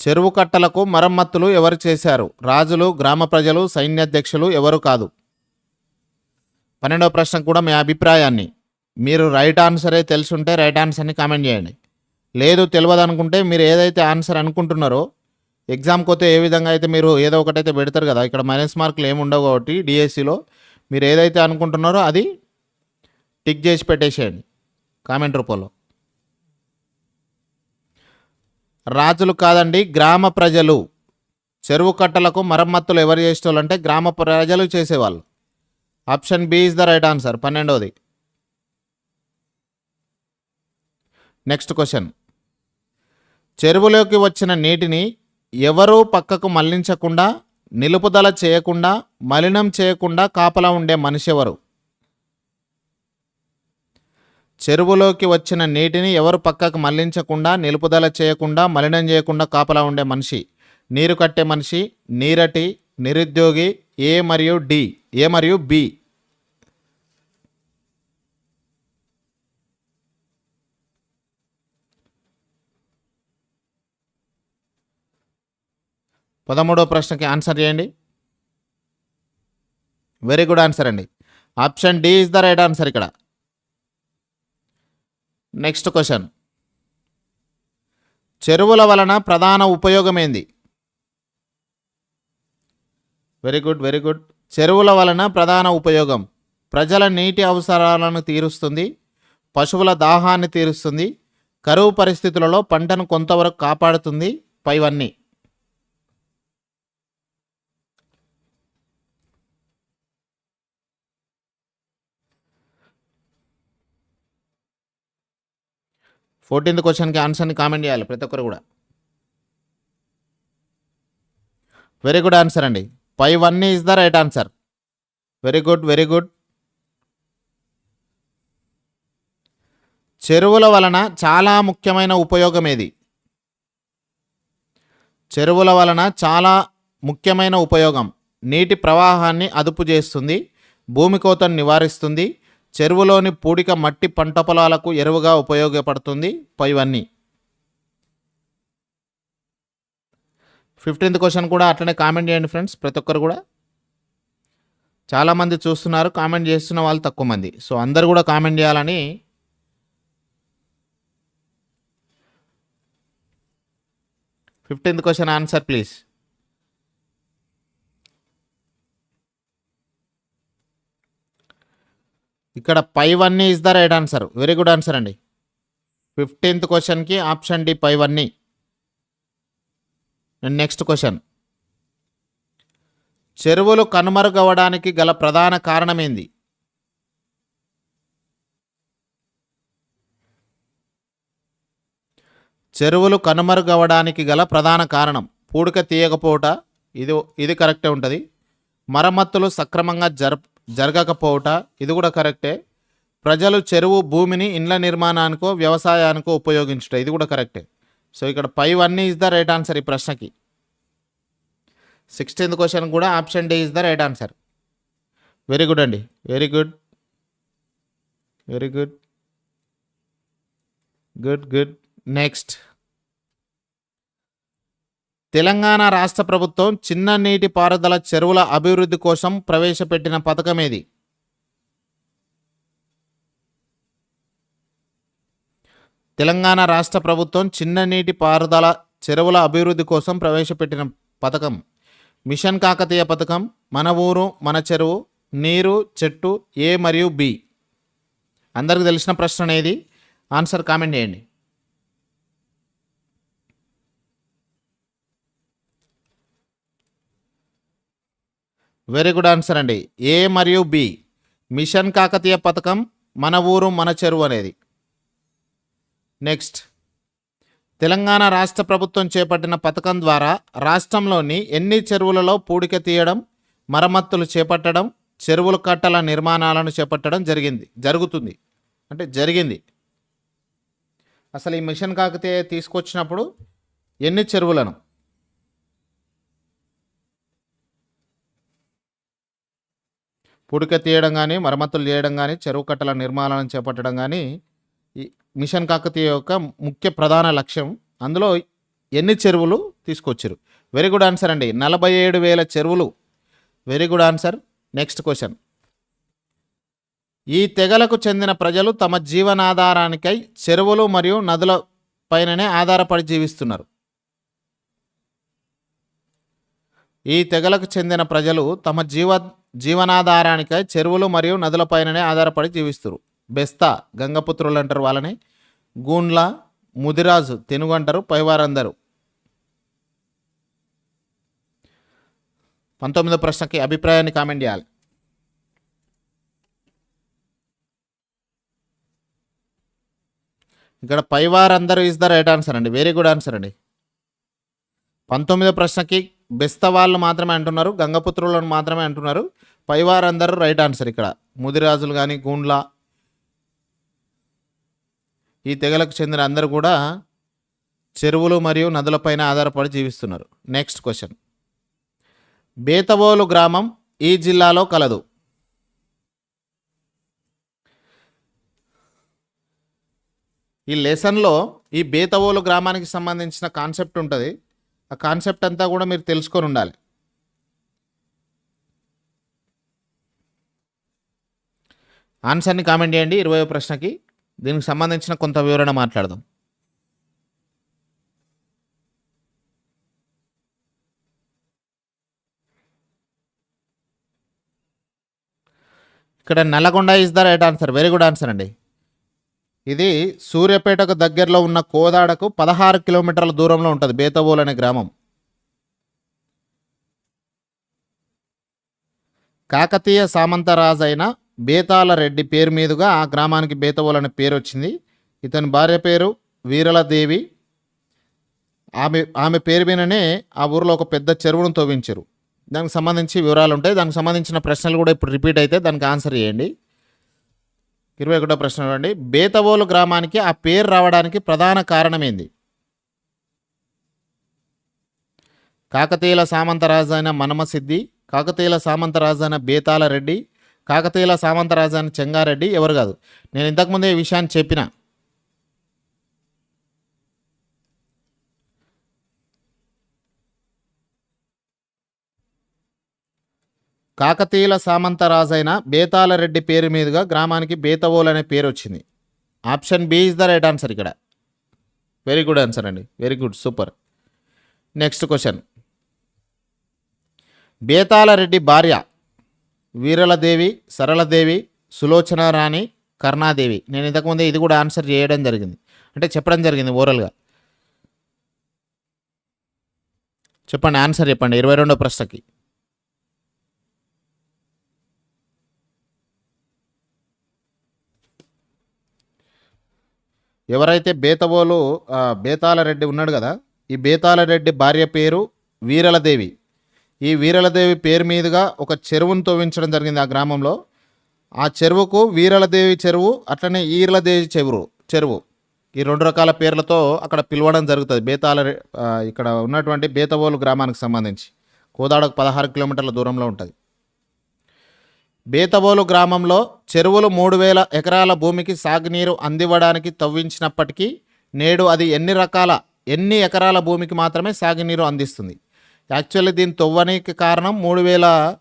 చెరువు కట్టలకు మరమ్మతులు ఎవరు చేశారు? రాజులు గ్రామ ప్రజలు సైన్యాధ్యక్షులు ఎవరు కాదు? పన్నెండవ ప్రశ్న కూడా మీ అభిప్రాయాన్ని. మీరు రైట్ ఆన్సరే తెలుసుంటే రైట్ ఆన్సర్ని కామెంట్ చేయండి. లేదు తెలియదు అనుకుంటే మీరు ఏదైతే ఆన్సర్ అనుకుంటున్నారో ఎగ్జామ్కి పోతే ఏ విధంగా అయితే మీరు ఏదో ఒకటైతే పెడతారు కదా ఇక్కడ మైనస్ మార్కులు ఏమి ఉండవు కాబట్టి డిఎస్సిలో మీరు ఏదైతే అనుకుంటున్నారో అది టిక్ చేసి పెట్టేసేయండి. కామెంట్ రూపంలో. రాజులు కాదండి గ్రామ ప్రజలు. చెరువు కట్టలకు మరమ్మతులు ఎవరు చేసేవాళ్ళంటే గ్రామ ప్రజలు చేసేవాళ్ళు. Option B is the right answer పన్నెండవది next question. చెరువులోకి వచ్చిన నీటిని ఎవరూ పక్కకు మళ్ళించకుండా నిలుపుదల చేయకుండా మలినం చేయకుండా కాపలా ఉండే మనిషి ఎవరు? చెరువులోకి వచ్చిన నీటిని ఎవరు పక్కకు మళ్ళించకుండా నిలుపుదల చేయకుండా మలినం చేయకుండా కాపలా ఉండే మనిషి. నీరు కట్టే మనిషి నీరటి నిరుద్యోగి ఏ మరియు డి ఏ మరియు బి. పదమూడవ ప్రశ్నకి ఆన్సర్ చేయండి. వెరీ గుడ్ ఆన్సర్ అండి. Option D is the right answer ఇక్కడ. నెక్స్ట్ క్వశ్చన్ చెరువుల వలన ప్రధాన ఉపయోగం ఏంది? వెరీ గుడ్ వెరీ గుడ్ చెరువుల వలన ప్రధాన ఉపయోగం. ప్రజల నీటి అవసరాలను తీరుస్తుంది పశువుల దాహాన్ని తీరుస్తుంది కరువు పరిస్థితులలో పంటను కొంతవరకు కాపాడుతుంది పైవన్నీ. ఫోర్టీన్త్ క్వశ్చన్కి ఆన్సర్ని కామెంట్ చేయాలి ప్రతి ఒక్కరు కూడా. వెరీ గుడ్ ఆన్సర్ అండి. పై one is the right answer very good very good చెరువుల వలన చాలా ముఖ్యమైన ఉపయోగం ఏది? చెరువుల వలన చాలా ముఖ్యమైన ఉపయోగం. నీటి ప్రవాహాన్ని అదుపు చేస్తుంది భూమి కోతను నివారిస్తుంది చెరువులోని పూడిక మట్టి పంట పొలాలకు ఎరువుగా ఉపయోగపడుతుంది పైవన్నీ. ఫిఫ్టీన్త్ క్వశ్చన్ కూడా అట్లనే కామెంట్ చేయండి ఫ్రెండ్స్ ప్రతి ఒక్కరు కూడా. చాలామంది చూస్తున్నారు కామెంట్ చేస్తున్న వాళ్ళు తక్కువ మంది. సో అందరు కూడా కామెంట్ చేయాలని ఫిఫ్టీన్త్ క్వశ్చన్ ఆన్సర్ ప్లీజ్. ఇక్కడ పైవన్నీ is the right answer very good answer అండి. ఫిఫ్టీన్త్ క్వశ్చన్కి ఆప్షన్ డి పైవన్నీ అండ్ నెక్స్ట్ క్వశ్చన్ చెరువులు కనుమరుగవడానికి గల ప్రధాన కారణం ఏంది? చెరువులు కనుమరుగవడానికి గల ప్రధాన కారణం. పూడిక తీయకపోవట. ఇది ఇది కరెక్టే ఉంటుంది. మరమ్మతులు సక్రమంగా జరప జరగకపోవట. ఇది కూడా కరెక్టే. ప్రజలు చెరువు భూమిని ఇండ్ల నిర్మాణానికో వ్యవసాయానికో ఉపయోగించుట. ఇది కూడా కరెక్టే. సో ఇక్కడ పై వన్ ఈజ్ ద రైట్ ఆన్సర్ ఈ ప్రశ్నకి. సిక్స్టీన్త్ క్వశ్చన్ కూడా option D is the right answer very good అండి. Very good very good good good next Telangana రాష్ట్ర ప్రభుత్వం చిన్న నీటి పారుదల చెరువుల అభివృద్ధి కోసం ప్రవేశపెట్టిన పథకం ఏది తెలంగాణ రాష్ట్ర ప్రభుత్వం చిన్న నీటి పారుదల చెరువుల అభివృద్ధి కోసం ప్రవేశపెట్టిన పథకం. మిషన్ కాకతీయ పథకం మన ఊరు మన చెరువు నీరు చెట్టు ఏ మరియు బి. అందరికి తెలిసిన ప్రశ్న అనేది. ఆన్సర్ కామెంట్ చేయండి. వెరీ గుడ్ ఆన్సర్ అండి. ఏ మరియు బి మిషన్ కాకతీయ పథకం మన ఊరు మన చెరువు అనేది. నెక్స్ట్ తెలంగాణ రాష్ట్ర ప్రభుత్వం చేపట్టిన పథకం ద్వారా రాష్ట్రంలోని ఎన్ని చెరువులలో పూడిక తీయడం మరమ్మతులు చేపట్టడం చెరువుల కట్టల నిర్మాణాలను చేపట్టడం జరిగింది జరుగుతుంది. అంటే జరిగింది. అసలు ఈ మిషన్ కాకతీయ తీసుకొచ్చినప్పుడు ఎన్ని చెరువులను? పుడిక తీయడం కానీ మరమ్మతులు చేయడం కానీ చెరువు కట్టల నిర్మాణాలను చేపట్టడం కానీ మిషన్ కాకతీయ యొక్క ముఖ్య ప్రధాన లక్ష్యం. అందులో ఎన్ని చెరువులు తీసుకొచ్చారు? వెరీ గుడ్ ఆన్సర్ అండి. నలభై ఏడు వేల చెరువులు. Very good answer next question ఈ తెగలకు చెందిన ప్రజలు తమ జీవనాధారానికై చెరువులు మరియు నదుల పైననే ఆధారపడి జీవిస్తున్నారు. ఈ తెగలకు చెందిన ప్రజలు తమ జీవ జీవనాధారానికై చెరువులు మరియు నదులపైననే ఆధారపడి జీవిస్తారు. బెస్తా గంగపుత్రులు అంటారు వాళ్ళని. గూండ్ల ముదిరాజు తెనుగు అంటారు పైవారందరూ. పంతొమ్మిదో ప్రశ్నకి అభిప్రాయాన్ని కామెంట్ చేయాలి. ఇక్కడ పైవారందరూ ఇస్ ద రైట్ ఆన్సర్ అండి. వెరీ గుడ్ ఆన్సర్ అండి. పంతొమ్మిదో ప్రశ్నకి బెస్త వాళ్ళు మాత్రమే అంటున్నారు గంగపుత్రులను మాత్రమే అంటున్నారు. పైవారందరూ రైట్ ఆన్సర్ ఇక్కడ. ముదిరాజులు కానీ గూండ్ల ఈ తెగలకు చెందిన అందరూ కూడా చెరువులు మరియు నదులపైన ఆధారపడి జీవిస్తున్నారు. నెక్స్ట్ క్వశ్చన్ బేతవోలు గ్రామం ఈ జిల్లాలో కలదు. ఈ లెసన్లో ఈ బేతవోలు గ్రామానికి సంబంధించిన కాన్సెప్ట్ ఉంటుంది. ఆ కాన్సెప్ట్ అంతా కూడా మీరు తెలుసుకొని ఉండాలి. ఆన్సర్ని కామెంట్ చేయండి ఇరవై ప్రశ్నకి. దీనికి సంబంధించిన కొంత వివరణ మాట్లాడదాం. ఇక్కడ Nalgonda is the right answer very good answer అండి. ఇది సూర్యాపేటకు దగ్గరలో ఉన్న కోదాడకు పదహారు కిలోమీటర్ల దూరంలో ఉంటుంది బేతవోలు అనే గ్రామం. కాకతీయ సామంతరాజు అయిన బేతాల రెడ్డి పేరు మీదుగా ఆ గ్రామానికి బేతవోల్ అనే పేరు వచ్చింది. ఇతని భార్య పేరు వీరలదేవి. ఆమె ఆమె పేరు మీదనే ఆ ఊరిలో ఒక పెద్ద చెరువును తవ్వించారు. దానికి సంబంధించి వివరాలు ఉంటాయి. దానికి సంబంధించిన ప్రశ్నలు కూడా ఇప్పుడు రిపీట్ అయితే దానికి ఆన్సర్ చేయండి. ఇరవై ఒకటో ప్రశ్న చూడండి. బేతవోలు గ్రామానికి ఆ పేరు రావడానికి ప్రధాన కారణమేంది? కాకతీయుల సామంతరాజు అయిన మనమసిద్ధి కాకతీయుల సామంతరాజు అయిన బేతాల రెడ్డి కాకతీయుల సామంతరాజు అయిన చెంగారెడ్డి ఎవరు కాదు? నేను ఇంతకుముందే ఈ విషయాన్ని చెప్పిన. కాకతీయుల సామంతరాజైన బేతాల రెడ్డి పేరు మీదుగా గ్రామానికి బేతవోల్ అనే పేరు వచ్చింది. Option B is the right answer ఇక్కడ. వెరీ గుడ్ ఆన్సర్ అండి. Very good super next question Betala Reddy భార్య వీరలదేవి సరళదేవి సులోచన రాణి కర్ణాదేవి. నేను ఇంతకుముందే ఇది కూడా ఆన్సర్ చేయడం జరిగింది. అంటే చెప్పడం జరిగింది ఓరల్గా చెప్పండి ఆన్సర్ చెప్పండి. ఇరవై రెండో ప్రశ్నకి. ఎవరైతే బేతవోలు బేతాలరెడ్డి బేతాల రెడ్డి ఉన్నాడు కదా ఈ బేతాల రెడ్డి భార్య పేరు వీరలదేవి. ఈ వీరలదేవి పేరు మీదుగా ఒక చెరువును తవ్వించడం జరిగింది ఆ గ్రామంలో. ఆ చెరువుకు వీరలదేవి చెరువు అట్లనే ఈరలదేవి చెరువు చెరువు. ఈ రెండు రకాల పేర్లతో అక్కడ పిలవడం జరుగుతుంది. బేతాల ఇక్కడ ఉన్నటువంటి బేతవోలు గ్రామానికి సంబంధించి. కోదాడకు పదహారు కిలోమీటర్ల దూరంలో ఉంటుంది. బీతబోలు గ్రామంలో చెరువులు మూడు వేల ఎకరాల భూమికి సాగునీరు అందివ్వడానికి తవ్వించినప్పటికీ నేడు అది ఎన్ని రకాల ఎన్ని ఎకరాల భూమికి మాత్రమే సాగునీరు అందిస్తుంది. యాక్చువల్లీ దీని తవ్వనికి కారణం మూడు వేల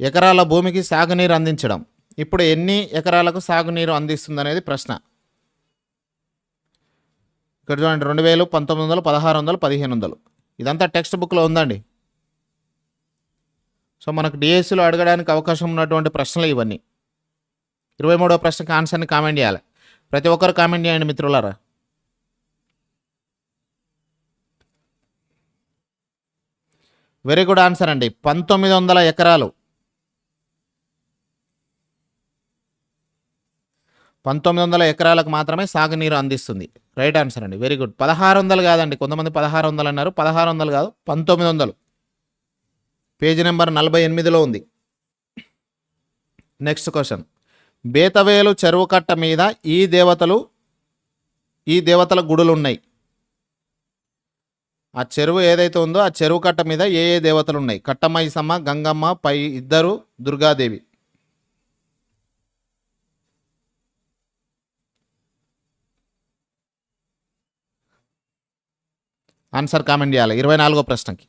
ఎకరాల భూమికి సాగునీరు అందించడం. ఇప్పుడు ఎన్ని ఎకరాలకు సాగునీరు అందిస్తుంది అనేది ప్రశ్న. ఇక్కడ చూడండి రెండు వేలు పంతొమ్మిది వందలు పదహారు వందలు పదిహేను వందలు. ఇదంతా టెక్స్ట్ బుక్లో ఉందండి. సో మనకు డిఎస్సిలో అడగడానికి అవకాశం ఉన్నటువంటి ప్రశ్నలు ఇవన్నీ. ఇరవై మూడవ ప్రశ్నకి ఆన్సర్ని కామెంట్ చేయాలి. ప్రతి ఒక్కరు కామెంట్ చేయండి మిత్రులారా. వెరీ గుడ్ ఆన్సర్ అండి. పంతొమ్మిది వందల ఎకరాలు. పంతొమ్మిది వందల ఎకరాలకు మాత్రమే సాగునీరు అందిస్తుంది. రైట్ ఆన్సర్ అండి. వెరీ గుడ్ పదహారు వందలు కాదండి. కొంతమంది పదహారు వందలు అన్నారు. పదహారు వందలు కాదు పంతొమ్మిది వందలు. పేజీ నెంబర్ నలభై ఎనిమిదిలో ఉంది. Next question. బేతవేలు చెరువు కట్ట మీద ఈ దేవతలు ఈ దేవతల గుడులు ఉన్నాయి ఆ చెరువు ఏదైతే ఉందో ఆ చెరువు కట్ట మీద ఏ ఏ దేవతలు ఉన్నాయి కట్టమైసమ్మ గంగమ్మ పై ఇద్దరు దుర్గాదేవి. ఆన్సర్ కామెంట్ చేయాలి. ఇరవై నాలుగో ప్రశ్నకి.